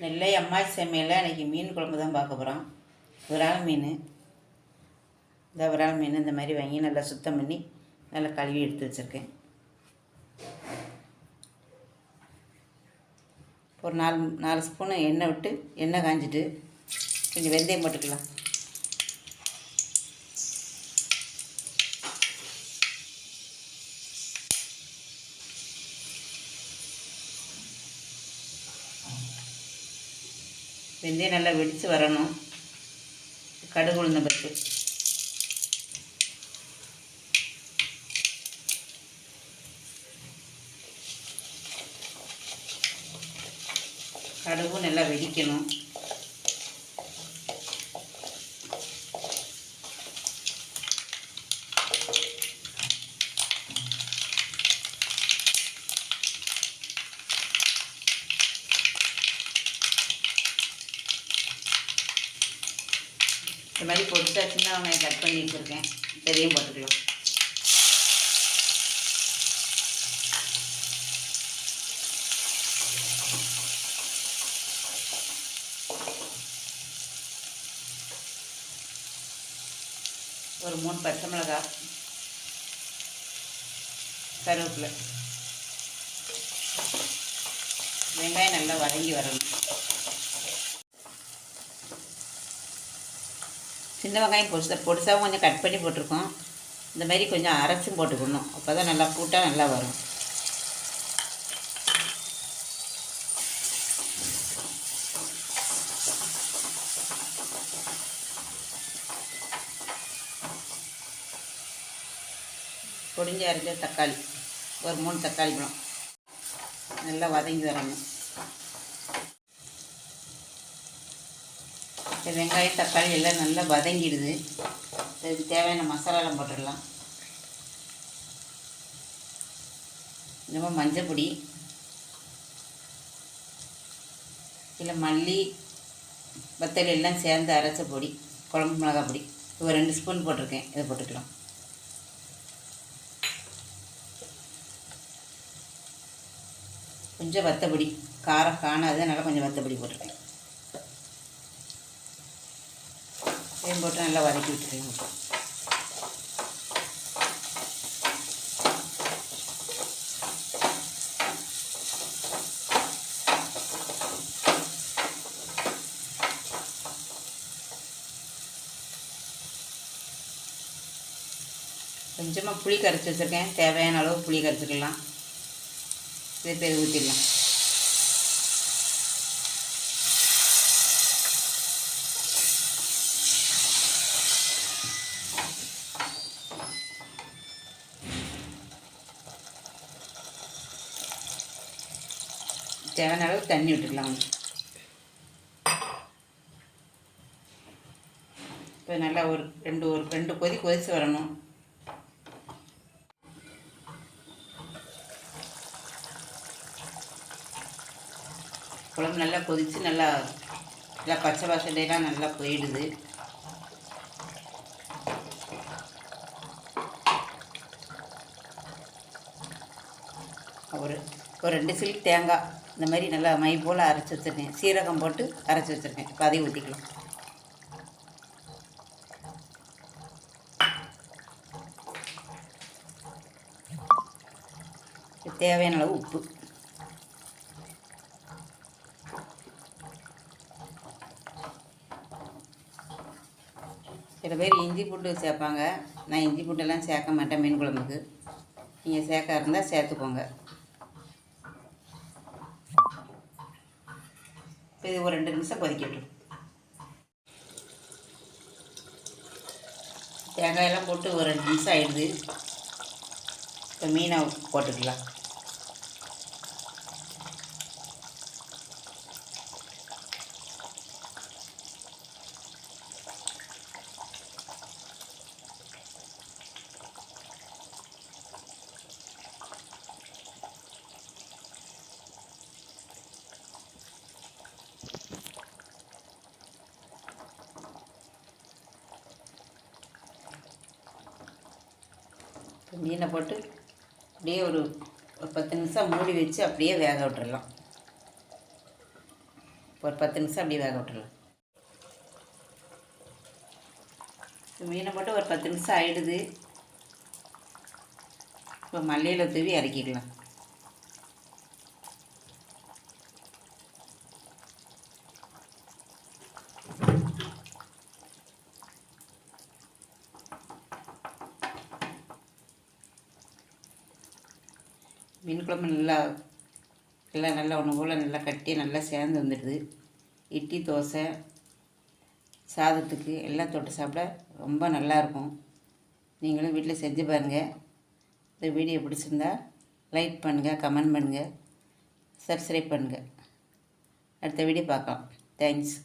நெல்லை அம்மா சமையலில் இன்றைக்கி மீன் குழம்பு தான் பார்க்க போகிறோம் விரால் மீன். இந்த விரால் மீன் இந்த மாதிரி வாங்கி நல்லா சுத்தம் பண்ணி நல்லா கழுவி எடுத்து வச்சுருக்கேன். ஒரு நாலு நாலு ஸ்பூனு எண்ணெய் விட்டு எண்ணெய் காஞ்சிட்டு கொஞ்சம் வெந்தயம் போட்டுக்கலாம். வெந்தயம் நல்லா வெடித்து வரணும். கடுகு உளுந்த பருப்பு. கடுகும் நல்லா வெடிக்கணும். இந்த மாதிரி பொடிச்சா சின்ன வெங்காயம் கட் பண்ணி வச்சுருக்கேன். பெரியும் போட்டுக்கலாம். ஒரு மூணு பச்சை மிளகா கருவேப்பிலை. வெங்காயம் நல்லா வதங்கி வரணும். சின்ன வெங்காயம் பொடிசா பொடிசாவும் கொஞ்சம் கட் பண்ணி போட்டிருக்கோம். இந்த மாதிரி கொஞ்சம் அரைச்சும் போட்டுக்கணும். அப்போ தான் நல்லா கூட்டாக நல்லா வரும். பொடிஞ்சு அரைஞ்ச தக்காளி. ஒரு மூணு தக்காளி பழம். நல்லா வதங்கி வரணும். வெங்காயம் தக்காளி எல்லாம் நல்லா வதங்கிடுது. இதுக்கு தேவையான மசாலாலாம் போட்டுடலாம். நம்ம மஞ்சள் பொடி. இல்லை மல்லி வத்தல் எல்லாம் சேர்ந்து அரைச்ச பொடி குழம்பு மிளகாய் பொடி. ஒரு ரெண்டு ஸ்பூன் போட்டிருக்கேன். இதை போட்டுக்கலாம். கொஞ்சம் வத்தப்பொடி காரம் காணாது அதனால் கொஞ்சம் வத்தப்பொடி போட்டிருக்கேன். தேன் போட்டு நல்லா வதக்கி விட்டுருங்க. கொஞ்சமாக புளி கரைச்சி வச்சுருக்கேன். தேவையான அளவு புளி கரைச்சிக்கலாம். இதை பேர் ஊற்றிடலாம் தேவையான அளவு தண்ணி விட்டுக்கலாம். இப்போ நல்லா ஒரு ரெண்டு ஒரு ரெண்டு கொதி கொதித்து வரணும். குழம்பு நல்லா கொதித்து நல்லா நல்லா பச்சை வாசனையெல்லாம் நல்லா போயிடுது. ஒரு ஒரு ரெண்டு சில் தேங்காய் இந்த மாதிரி நல்லா மை போல் அரைச்சி வச்சுருக்கேன். சீரகம் போட்டு அரைச்சி வச்சுருக்கேன். இப்போ அதையும் ஊற்றிக்கலாம் தேவையான அளவு உப்பு. சில பேர் இஞ்சி பூண்டு சேர்ப்பாங்க. நான் இஞ்சி பூண்டெல்லாம் சேர்க்க மாட்டேன் மீன் குழம்புக்கு. நீங்கள் சேர்க்க இருந்தால் சேர்த்துக்கோங்க. இப்போ இது ஒரு ரெண்டு நிமிஷம் கொதிக்கட்டும் தேங்காயெல்லாம் போட்டு ஒரு ரெண்டு நிமிஷம் ஆயிடுது. இப்போ மீனை போட்டுக்கலாம். மீனை போட்டு அப்படியே ஒரு ஒரு பத்து நிமிஷம் மூடி வச்சு அப்படியே வேக விட்டுறலாம். ஒரு பத்து நிமிஷம் அப்படியே வேக விட்டுறலாம். மீனை போட்டு ஒரு பத்து நிமிஷம் ஆகிடுது இப்போ மல்லியில் தூவி இறக்கிக்கலாம். மீன் குழம்பு நல்லா எல்லாம் நல்லா ஒன்று போல் நல்லா கட்டி நல்லா சேர்ந்து வந்துடுது. இட்லி தோசை சாதத்துக்கு எல்லாம் தொட்டு சாப்பிட ரொம்ப நல்லாயிருக்கும் நீங்களும் வீட்டில் செஞ்சு பாருங்கள் இந்த வீடியோ பிடிச்சிருந்தா லைக் பண்ணுங்கள் கமெண்ட் பண்ணுங்கள் சப்ஸ்கிரைப் பண்ணுங்கள் அடுத்த வீடியோ பார்க்கலாம். தேங்க்ஸ்